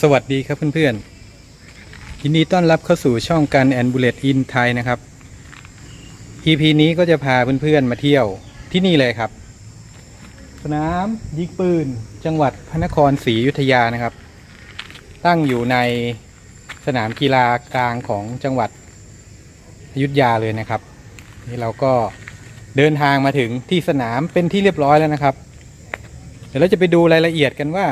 สวัสดีครับเพื่อนๆยินดีต้อนรับเข้าสู่ช่องการแอนบูเลตอินไทยนะครับ EP นี้ก็จะพาเพื่อนๆมาเที่ยวที่นี่เลยครับ สนามยิงปืนจังหวัดพระนครศรีอยุธยานะครับ ตั้งอยู่ในสนามกีฬากลางของจังหวัดอยุธยาเลยนะครับ นี่เราก็เดินทางมาถึงที่สนามเป็นที่เรียบร้อยแล้วนะครับ เดี๋ยวเราจะไปดูรายละเอียดกันว่า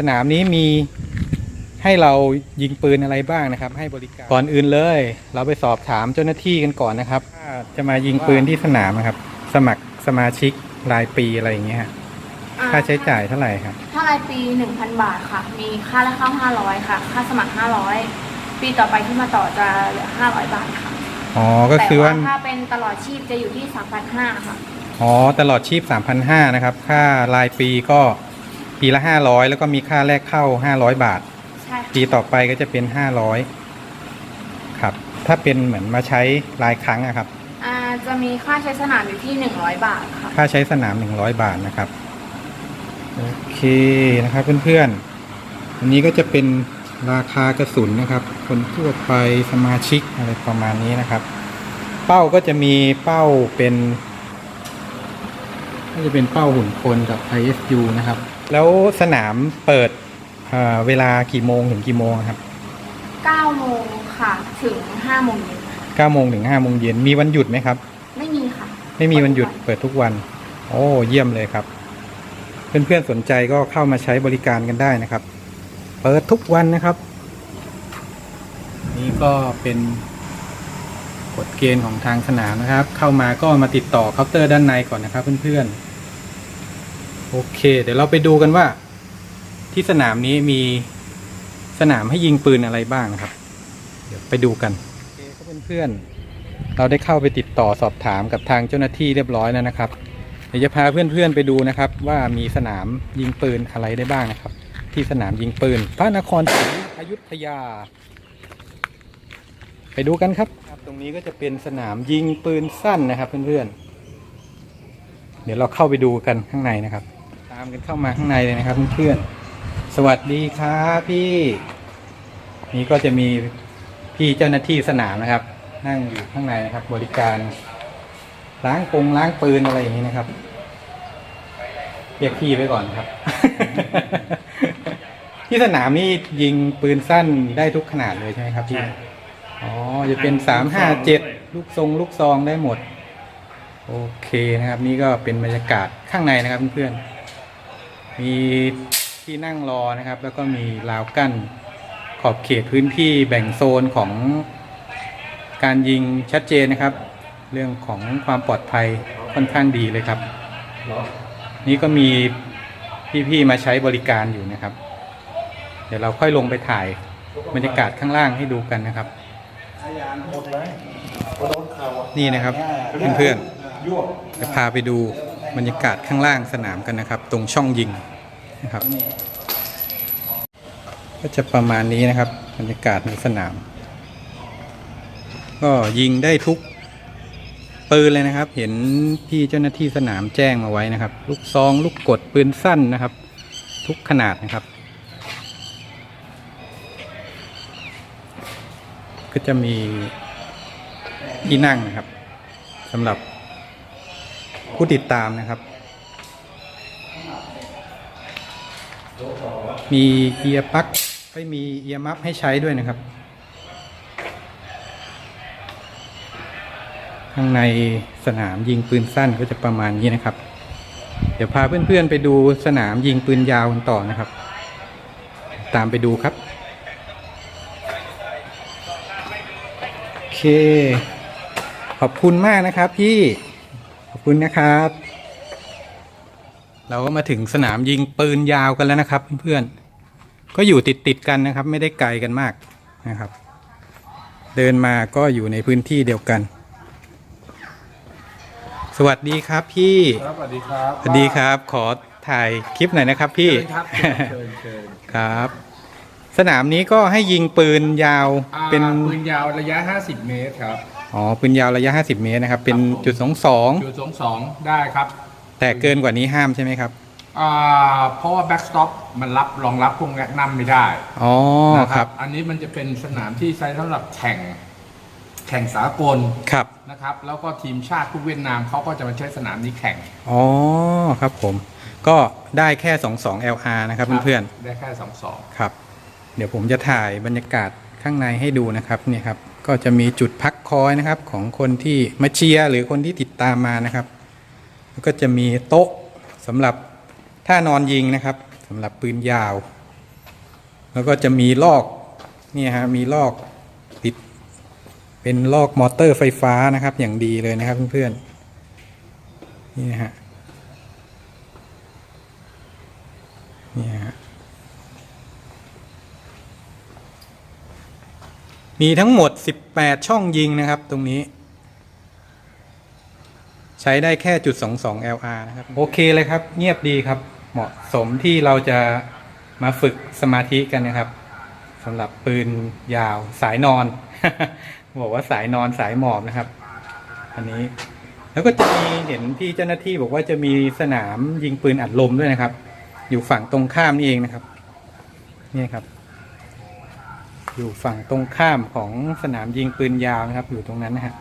สนามนี้มีให้เรายิงปืนอะไรบ้างนะครับ ให้บริการก่อนอื่นเลย เราไปสอบถามเจ้าหน้าที่กันก่อนนะครับถ้าจะมายิงปืนที่สนามนะครับ สมัครสมาชิกรายปีอะไรอย่างเงี้ยฮะอ่ค่าใช้จ่ายเท่าไหร่ครับ ถ้ารายปี 1,000 บาทค่ะ มีค่าแรกเข้า500 ค่ะ ค่าสมัคร 500 ปีต่อไปที่มาต่อจะเหลือ 500 บาทค่ะอ๋อก็คือว่าแต่ถ้าเป็นตลอดชีพจะอยู่ที่3,500ค่ะอ๋อตลอดชีพ3,500นะครับ ค่ารายปีก็ ปีละ500แล้วก็มีค่าแรกเข้า500บาท ใช่ค่ะปีต่อไปก็จะเป็น500ครับ ถ้าเป็นเหมือนมาใช้รายครั้งอะครับ อ่าจะมีค่าใช้สนามอยู่ที่ 100 บาทค่ะ ค่าใช้สนาม100บาทนะครับ โอเคนะครับเพื่อนๆอันนี้ก็จะเป็นราคากระสุนนะครับ คนทั่วไปสมาชิกอะไรประมาณนี้นะครับ เป้าก็จะมีเป้าเป็นก็จะเป็นเป้าหุ่นคนกับ ISU นะครับ แล้วสนามเปิดเอ่อเวลากี่โมงถึงกี่โมงครับ9โมงค่ะ ถึง5โมงเย็นค่ะ9โมงถึง5โมงเย็นมีวันหยุดไหมครับ ไม่มีค่ะ ไม่มีวันหยุดเปิดทุกวัน โอ้เยี่ยมเลยครับ เพื่อนๆสนใจก็เข้ามาใช้บริการกันได้นะครับ เปิดทุกวันนะครับ นี่ก็เป็นกฎเกณฑ์ของทางสนามนะครับ เข้ามาก็มาติดต่อเคาน์เตอร์ด้านในก่อนนะครับ เพื่อนๆ โอเค เดี๋ยวเราไปดูกันว่า ที่สนามนี้มีสนามให้ยิงปืนอะไรบ้างครับ เดี๋ยวไปดูกันโอเคครับเพื่อนๆเราได้เข้าไปติดต่อสอบถามกับทางเจ้าหน้าที่เรียบร้อยแล้วนะครับ เดี๋ยวจะพาเพื่อนๆไปดูนะครับ ว่ามีสนามยิงปืนอะไรได้บ้างนะครับ ที่สนามยิงปืน พระนครศรีอยุธยา ไปดูกันครับ ตรงนี้ก็จะเป็นสนามยิงปืนสั้นนะครับเพื่อนๆเดี๋ยวเราเข้าไปดูกันข้างในนะครับามกันเข้ามาข้างในเลยนะครับเพื่อนๆสวัสดีครับพี่ นี่ก็จะมีพี่เจ้าหน้าที่สนามนะครับ นั่งอยู่ข้างในนะครับ บริการ ล้างปงล้างปืนอะไรอย่างนี้นะครับเรียกพี่ไว้ก่อนครับ ที่สนามนี่ยิงปืนสั้นได้ทุกขนาดเลยใช่ไหมครับพี่ อ๋อ จะเป็นสามห้าเจ็ดลูกทรงลูกซองได้หมด โอเคนะครับ นี่ก็เป็นบรรยากาศข้างในนะครับเพื่อนๆ มีที่นั่งรอนะครับ แล้วก็มีราวกั้นขอบเขตพื้นที่แบ่งโซนของการยิงชัดเจนนะครับ เรื่องของความปลอดภัยค่อนข้างดีเลยครับ นี่ก็มีพี่ๆมาใช้บริการอยู่นะครับ เดี๋ยวเราค่อยลงไปถ่ายบรรยากาศข้างล่างให้ดูกันนะครับ นี่นะครับเพื่อนๆจะพาไปดู บรรยากาศข้างล่างสนามกันนะครับ ตรงช่องยิงนะครับ ก็จะประมาณนี้นะครับ บรรยากาศในสนาม ก็ยิงได้ทุกปืนเลยนะครับ เห็นพี่เจ้าหน้าที่สนามแจ้งมาไว้นะครับ ลูกซองลูกกดปืนสั้นนะครับ ทุกขนาดนะครับ ก็จะมีที่นั่งนะครับสำหรับ ผู้ติดตามนะครับ มีเอียร์ปลั๊กไม่มีเอียร์มัฟให้ใช้ด้วยนะครับ ข้างในสนามยิงปืนสั้นก็จะประมาณนี้นะครับ เดี๋ยวพาเพื่อนๆไปดูสนามยิงปืนยาวกันต่อนะครับ ตามไปดูครับโอเคขอบคุณมากนะครับพี่ ขอบคุณนะครับ เราก็มาถึงสนามยิงปืนยาวกันแล้วนะครับเพื่อนๆ ก็อยู่ติดติดๆกันนะครับ ไม่ได้ไกลกันมากนะครับ เดินมาก็อยู่ในพื้นที่เดียวกัน สวัสดีครับพี่ ครับสวัสดีครับสวัสดีครับ ขอถ่ายคลิปหน่อยนะครับพี่ เชิญครับเชิญเชิญครับ สนามนี้ก็ให้ยิงปืนยาวอ่าเป็นปืนยาวระยะ 50 เมตรครับ อ๋อปืนยาวระยะ 50 เมตรนะครับ เป็นครับผม จุดสองสองจุดสองสองได้ครับแต่เกินกว่านี้ห้ามใช่ไหมครับอ่าเพราะว่าแบ็กสต็อปมันรับรองรับพวกแมกนัมไม่ได้อ๋อนะครับอันนี้มันจะเป็นสนามที่ใช้สำหรับแข่งแข่งสากลครับนะครับ แล้วก็ทีมชาติพวกเวียดนามเขาก็จะมาใช้สนามนี้แข่งอ๋อครับผม ก็ได้แค่ 22 LR นะครับเพื่อนได้แค่สองสองๆครับ เดี๋ยวผมจะถ่ายบรรยากาศ ข้างในให้ดูนะครับเนี่ยครับก็จะมีจุดพักคอยนะครับของคนที่มาเชียร์หรือคนที่ติดตามมานะครับแล้วก็จะมีโต๊ะสำหรับท่านอนยิงนะครับสำหรับปืนยาว แล้วก็จะมีลอกเนี่ยฮะมีลอกติด เป็นลอกมอเตอร์ไฟฟ้านะครับ อย่างดีเลยนะครับเพื่อนๆนี่ฮะนี่ฮะ มีทั้งหมด 18 ช่องยิงนะครับตรงนี้ ใช้ได้แค่จุด 22 LR นะครับ โอเคเลยครับ เงียบดีครับ เหมาะสมที่เราจะมาฝึกสมาธิกันนะครับสำหรับปืนยาวสายนอน บอกว่าสายนอนสายหมอบนะครับ อันนี้ แล้วก็จะมีเห็นพี่เจ้าหน้าที่บอกว่าจะมีสนามยิงปืนอัดลมด้วยนะครับ อยู่ฝั่งตรงข้ามนี่เองนะครับ นี่ครับ อยู่ฝั่งตรงข้ามของสนามยิงปืนยาวนะครับ อยู่ตรงนั้นนะฮะ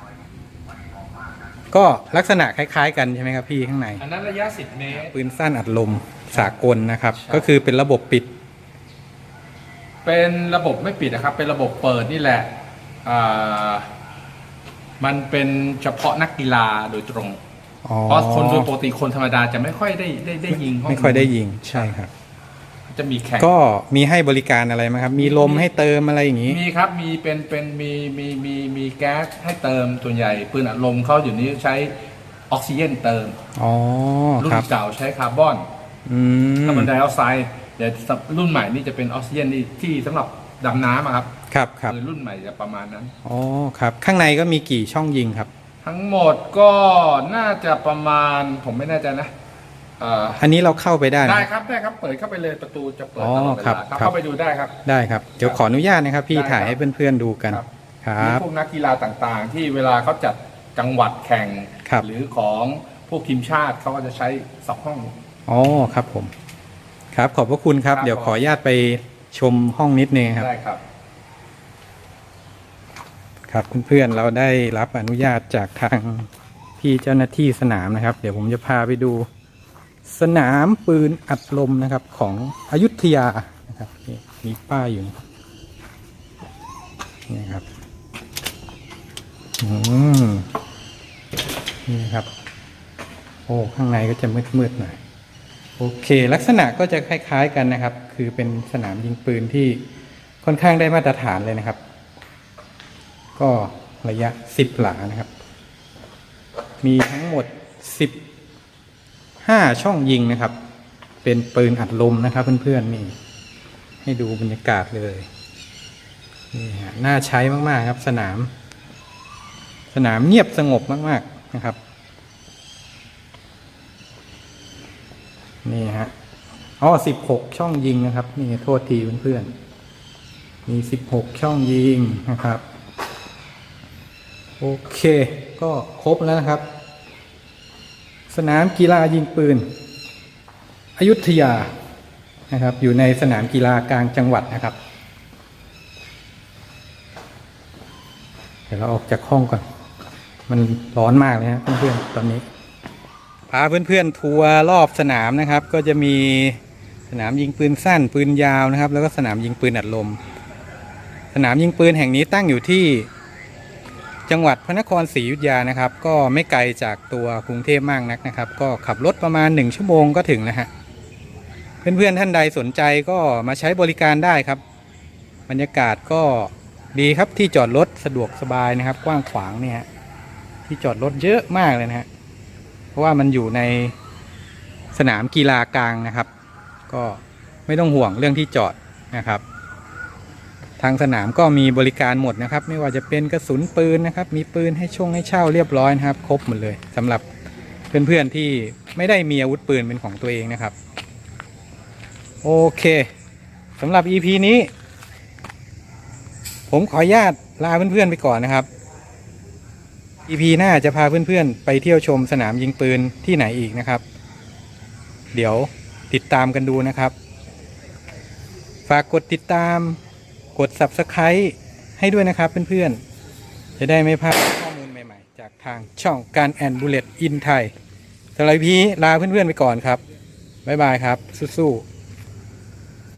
ก็ลักษณะคล้าย ๆ กันใช่ไหมครับพี่ข้างในอันนั้นระยะ 10 เมตร ปืนสั้นอัดลมสากลนะครับใช่ก็คือเป็นระบบปิด เป็นระบบไม่ปิดนะครับ เป็นระบบเปิดนี่แหละอ่ามันเป็นเฉพาะนักกีฬาโดยตรงอ๋อเพราะคนโดยปกติคนธรรมดาจะไม่ค่อยได้ได้ได้ยิงห้งไม่ค่อยได้ยิงใช่ครับ จะมีแข่งก็มีให้บริการอะไรไหมครับ มีลมให้เติมอะไรอย่างนี้ มีครับมีเป็นเป็นมีมีมีมีแก๊สให้เติมส่วนใหญ่ปืนอัดลมเขาอยู่นี้ใช้ออกซิเจนเติมอ๋อรุ่คนรับเก่าใช้คาร์บอนอืมคาร์บอนไดออกไซด์เดี๋ยวรุ่นใหม่นี่จะเป็นออกซิเจนที่ที่สำหรับดำน้ำอะครับครับครับคือรุ่นใหม่จะประมาณนั้นอ๋อครับ ข้างในก็มีกี่ช่องยิงครับ ทั้งหมดก็น่าจะประมาณผมไม่แน่ใจนะ เอ่ออันนี้เราเข้าไปได้นะ ได้ครับได้ครับเปิดเข้าไปเลยประตูจะเปิดอ๋อตลอดเวครับลาครับครับ เข้าไปดูได้ครับ ได้ครับ เดี๋ยวขออนุญาตนะครับ พี่ได้ครับถ่ายให้เพื่อนๆดูกัน ครับ คมีรับ พวกนักกีฬาต่างๆ ที่เวลาเขาจัดจังหวัดแข่ง ครับ หรือของพวกทีมชาติเขาก็จะใช้สองห้อง อ๋อครับผม ครับ ขอบพระคุณครับ ครับ เดี๋ยวขออนุญาตไปชมห้องนิดนึงครับ ได้ครับ ครับเพื่อนๆเราได้รับอนุญาตจากทางพี่เจ้าหน้าที่สนามนะครับ เดี๋ยวผมจะพาไปดู สนามปืนอัดลมนะครับของอยุธยานะครับมีป้ายอยู่นะครับนี่ครับนี่ครับ โอ้ข้างในก็จะมืดๆหน่อยโอเค ลักษณะก็จะคล้าย ๆกันนะครับ คือเป็นสนามยิงปืนที่ค่อนข้างได้มาตรฐานเลยนะครับ ก็ระยะ10หลานะครับ มีทั้งหมดสิบ 5 ช่องยิงนะครับ เป็นปืนอัดลมนะครับเพื่อนๆนี่ให้ดูบรรยากาศเลยนี่ฮะน่าใช้มากๆครับ สนาม สนามเงียบสงบมากๆนะครับ นี่ฮะอ๋อ16ช่องยิงนะครับ นี่โทษทีเพื่อนๆมี16ช่องยิงนะครับ โอเค ก็ครบแล้วนะครับ สนามกีฬายิงปืน อยุธยานะครับ อยู่ในสนามกีฬากลางจังหวัดนะครับ เดี๋ยวเราออกจากห้องก่อน มันร้อนมากเลยฮะเพื่อนๆตอนนี้ พาเพื่อนๆทัวร์รอบสนามนะครับ ก็จะมีสนามยิงปืนสั้นปืนยาวนะครับ แล้วก็สนามยิงปืนอัดลม สนามยิงปืนแห่งนี้ตั้งอยู่ที่ จังหวัดพระนครศรีอยุธยานะครับ ก็ไม่ไกลจากตัวกรุงเทพมากนักนะครับ ก็ขับรถประมาณ 1 ชั่วโมงก็ถึงแล้วฮะเพื่อนๆท่านใดสนใจก็มาใช้บริการได้ครับ บรรยากาศก็ดีครับที่จอดรถสะดวกสบายนะครับ กว้างขวางเนี่ยที่จอดรถเยอะมากเลยนะฮะเพราะว่ามันอยู่ในสนามกีฬากลางนะครับ ก็ไม่ต้องห่วงเรื่องที่จอดนะครับ ทางสนามก็มีบริการหมดนะครับ ไม่ว่าจะเป็นกระสุนปืนนะครับ มีปืนให้ช่งให้เช่าเรียบร้อยนะครับ ครบหมดเลยสำหรับเพื่อนๆที่ไม่ได้มีอาวุธปืนเป็นของตัวเองนะครับ โอเคสำหรับ EP นี้ ผมขออนุญาตลาเพื่อนๆไปก่อนนะครับ EP หน้าจะพาเพื่อนๆ ไปเที่ยวชมสนามยิงปืนที่ไหนอีกนะครับ เดี๋ยวติดตามกันดูนะครับ ฝากกดติดตาม กด Subscribe ให้ด้วยนะครับเพื่อนๆ จะได้ไม่พลาดข้อมูลใหม่ๆ จากทางช่องการแอนบูเลตอินไทยสำหรับพีลาเพื่อนๆไปก่อนครับ บ๊ายบายครับ สู้ๆ